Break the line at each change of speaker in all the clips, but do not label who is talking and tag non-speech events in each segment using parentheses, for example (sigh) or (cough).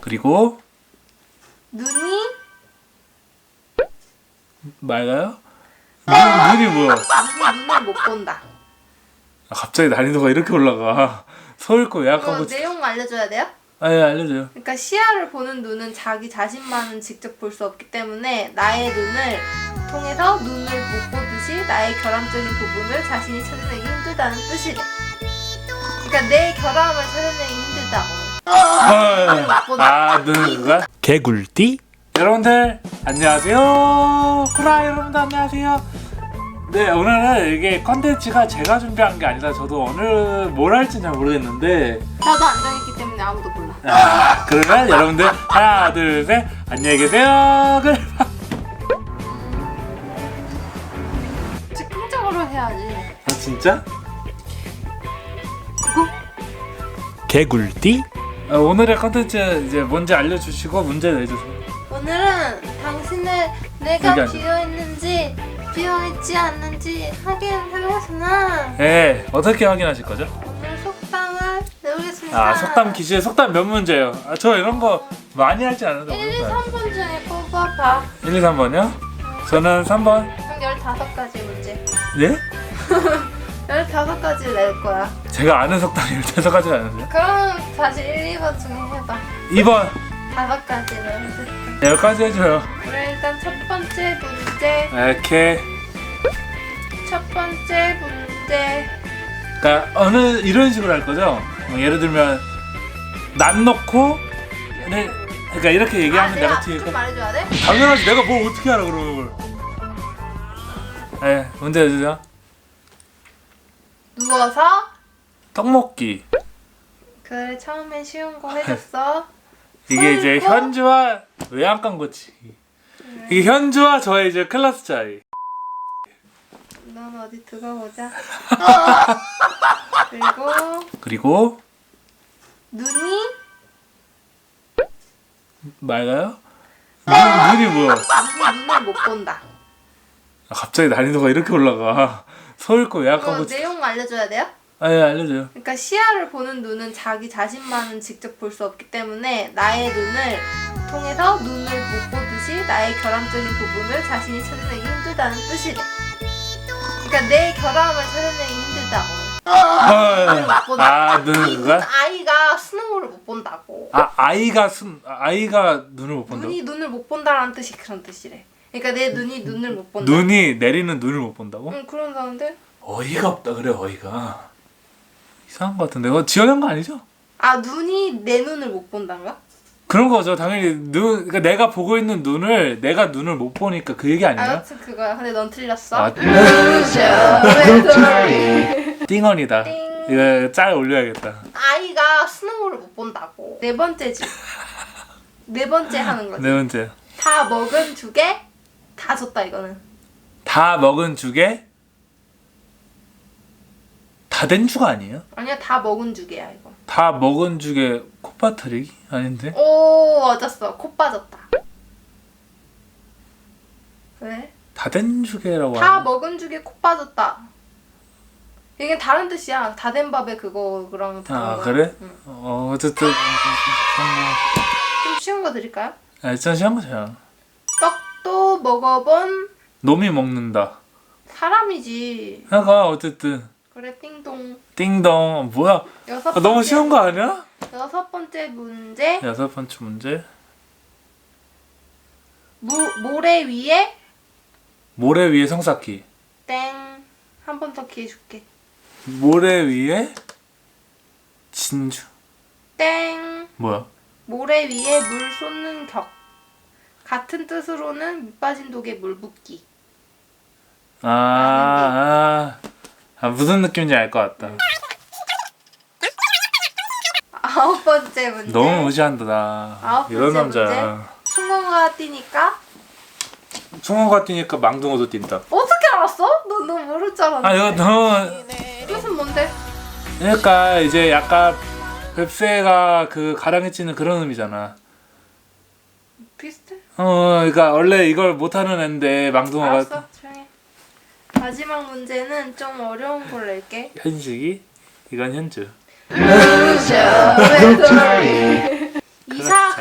그리고
눈이
맑아요? 눈, 눈이 뭐야?
눈을 못 본다.
아, 갑자기 난이도가 이렇게 올라가. (laughs) 서울 거 예약한
이거
거.
내용 알려줘야 돼요?
아예 알려줘요.
그러니까 시야를 보는 눈은 자기 자신만은 직접 볼 수 없기 때문에 나의 눈을 통해서 눈을 못 보듯이 나의 결함적인 부분을 자신이 찾아내기 힘들다는 뜻이래. 그러니까 내 결함을 찾아내기.
아, 눈 그가? 개굴띠? 여러분들 안녕하세요. 쿠라 여러분들 안녕하세요. 네 오늘은 이게 컨텐츠가 제가 준비한 게 아니라 저도 오늘 뭘 할지 잘 모르겠는데
나도 안 정했기 때문에 아무도 몰라.
아 그러면 여러분들 하나 둘 셋 안녕히 계세요. 그래.
즉흥적으로 해야지.
아 진짜?
그거?
개굴띠? 아, 오늘의 컨텐츠 이제 뭔지 알려주시고 문제 내주세요.
오늘은 당신을 내가
앉아.
비어있는지 비어있지 않는지 확인하겠으나
네 어떻게 확인하실 거죠?
오늘 속담을 내보겠습니다.
아 속담 기재 속담 몇 문제요? 아, 저 이런 거 많이 할지 않은데
1, 2, 3번 중에 뽑아봐.
1, 2, 3번이요? 저는 3번
그럼 15가지 문제.
예? (laughs)
15가지 낼 거야.
제가 아는 속담이 15가지가 아는데요?
그럼 다시 1, 2번 중에 해봐.
2번
5가지를 해줄게.
10가지 해줘요
그럼 일단 첫 번째 문제.
이렇게
첫 번째 문제.
그러니까 어느 이런 식으로 할 거죠? 뭐 예를 들면 난 놓고 네, 그러니까 이렇게 얘기하면
아,
내가 뒤에
좀 말해줘야 돼?
당연하지 내가 뭘 어떻게 알아 그러는 걸 네, 문제 내주세요
누워서.
떡먹기
그래 처음엔 쉬운 거 해줬어. (laughs)
이게 이제. 현주와 외양간 고치기 이게 현주와 저의 이제 클래스 차이
넌 어디 두고 보자. (laughs) 그리고
그리고
눈이
맑아요? 눈, 눈이 뭐야?
눈이 눈을 못 본다.
아, 갑자기 난이도가 이렇게 올라가 서울 거 예약한
이거
거
내용 알려줘야 돼요?
아 예 알려줘요
그러니까 시야를 보는 눈은 자기 자신만은 직접 볼 수 없기 때문에 나의 눈을 통해서 눈을 못 보듯이 나의 결함적인 부분을 자신이 찾아내기 힘들다는 뜻이래. 그러니까 내 결함을 찾아내기 힘들다고. 아눈이
그가?
아이가 수능을 못 본다고.
아 아이가 순 아이가 눈을 못 본다고?
눈이 눈을 못 본다라는 뜻이 그런 뜻이래. 그러니까 내 눈이 눈을 못 본다.
눈이 내리는 눈을 못 본다고?
응 그런다는데?
어이가 없다 그래 어이가 이상한 거 같은데 이거 지어낸 거 아니죠?
아 눈이 내 눈을 못 본단가?
그런 거죠 당연히 눈 그러니까 내가 보고 있는 눈을 내가 눈을 못 보니까 그 얘기
아
아니에요?
여튼 그거야. 근데 넌 틀렸어.
아 띵언이다
띵.
이거 짤 올려야겠다
아이가 스노우를 못 본다고. 네 번째지. 네 번째 하는 거지.
네 번째
다 먹은 죽에 다 줬다 이거는.
다 먹은 죽에 다 된 죽 아니에요?
아니야 다 먹은 죽이야 이거.
다 먹은 죽에 콧바트리기? 아닌데?
오 맞았어. 코 빠졌다. 왜?
다 된 죽에라고
다
하나?
먹은 죽에 코 빠졌다. 이게 다른 뜻이야. 다 된 밥에 그거랑 다른
아
거야.
그래?
응.
어 어쨌든
좀 쉬운 거 드릴까요?
아 진짜 시한 거잖아
떡도 먹어본
놈이 먹는다
사람이지.
그러니까 어쨌든
그래 띵동.
띵동 뭐야
여섯
아,
번째.
너무 쉬운 거 아니야?
여섯 번째 문제.
여섯 번째 문제
무, 모래 위에
모래 위에 성사기
땡. 한 번 더 기회 줄게.
모래 위에 진주
땡.
뭐야?
모래 위에 물 쏟는 격. 같은 뜻으로는 밑 빠진 독에 물 붓기.
아, 아, 아 무슨 느낌인지 알 것 같다
아홉 번째 문제.
너무 무시한다 나
아홉
이런
번째
남자야
충어가 뛰니까
충어가 뛰니까 망둥어도 뛴다
어떻게 알았어? 너 너 모를 줄 알았는데.
아 이거 너무
뜻은 뭔데?
그러니까 이제 약간 뱁새가 그 가랑이 찌는 그런 의미잖아
비슷해?
어 그러니까 원래 이걸 못하는 애인데 망둥어가
알았어. 마지막 문제는 좀 어려운 걸 낼게.
현식이 이건 현주
이사
그렇죠.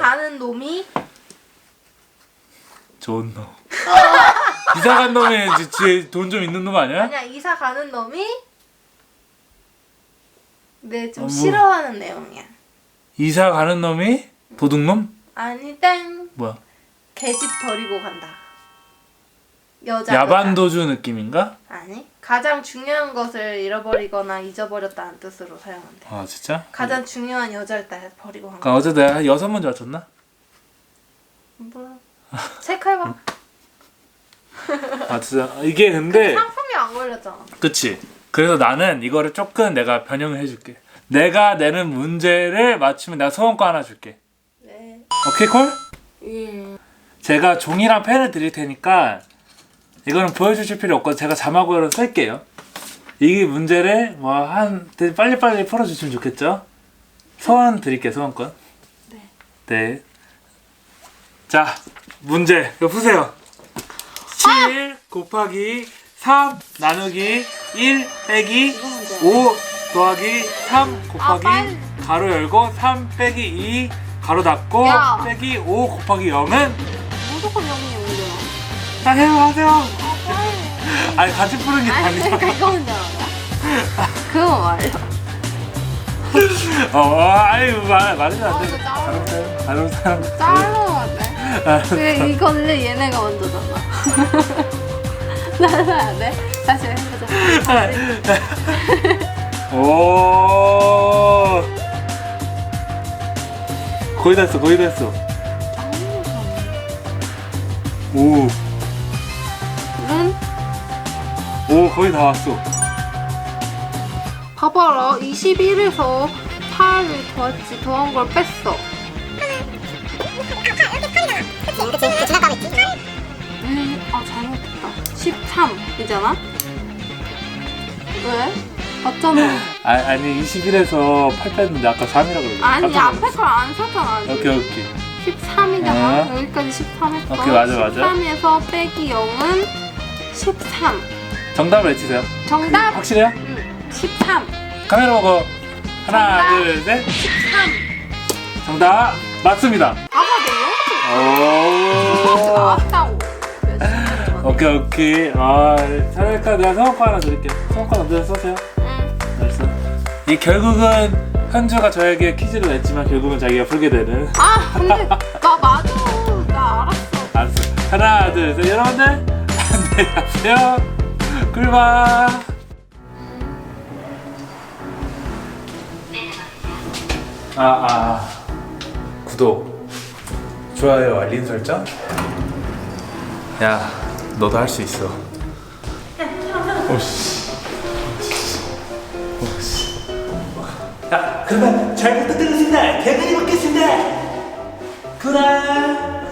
가는 놈이
좋은 놈. (laughs) 이사 간 놈이 뒤에 돈좀 있는 놈 아니야?
아니야 이사 가는 놈이 네좀
어, 뭐.
싫어하는 내용이야.
이사 가는 놈이 도둑놈?
아니 땡
뭐야?
계집 버리고 간다. 여자
야반도주 느낌인가?
아니 가장 중요한 것을 잃어버리거나 잊어버렸다는 뜻으로 사용한대.
아 진짜?
가장 중요한 여자를 딱 버리고 간 거.
그러니까 어제 내가 한 여섯 문제 맞췄나?
몰라. 체크해봐. (laughs)
아 진짜 이게 근데
상품이 안 걸렸잖아.
그치 그래서 나는 이거를 조금 내가 변형을 해줄게 내가 내는 문제를 맞추면 내가 소원권 하나 줄게
네.
오케이 콜?
예.
제가 종이랑 펜을 드릴 테니까 이거는 보여주실 필요 없고 제가 자막으로 쓸게요 이 문제를 뭐한 빨리빨리 풀어주시면 좋겠죠? 소원 드릴게요 소원권
네.
네. 자 문제 이거 푸세요 7 곱하기 3 나누기 1 빼기
이거 문제야.
5 더하기 3 곱하기
아, 빨리.
가로 열고 3 빼기 2 가로 닫고
야.
빼기 5 곱하기 0은
무조건 영이 문제야.
하세요
아 빨리.
아니 같이 푸는 게
아니 그러니까 이거 문제 알아? 그거 말이야.
어 아유 말 말해도
어,
안돼
짜증나.
다른 사람 다른 사람
잘라야 돼. 그 이건 원래 얘네가 먼저잖아. (laughs) 잘라야 돼. 다시 해보자.
오 거의 다 했어 거의 다 했어 오, 오 거의 다 왔어
봐봐라 21에서 8을 더했지 더한 걸 뺐어 음, 아 잘못했다 13이잖아? 왜? 맞잖아
아, 아니 21에서 8 뺐는데 아까 3이라고 그러지
아니 앞에 걸안 썼잖아 아직.
오케이 오케이
13이잖아
어.
여기까지 13 했어
오케이, 맞아, 맞아.
13에서 빼기 0은 13
정답을 외치세요.
정답?
확실해요?
응, 13
카메라 보고 하나
정답.
둘 셋.
13
정답 맞습니다.
아까 내용
오.
나왔다고
오케이 오케이. 아 사실까 내가 성과 하나 드릴게 성과 먼저 써세요.
응.
알았어. 이 결국은 현주가 저에게 퀴즈를 냈지만 결국은 자기가 풀게 되는.
아 근데 (laughs) 나 맞아. 나 알았어.
알았어. 하나 둘 셋. 여러분들 안녕히 가세요 꿀밤 아, 아, 구독, 좋아요, 알림 설정. 야, 너도 할 수 있어. 오씨. 오씨. 자, 그러면 잘 부탁드리겠습니다. 대단히 받겠습니다. 구라.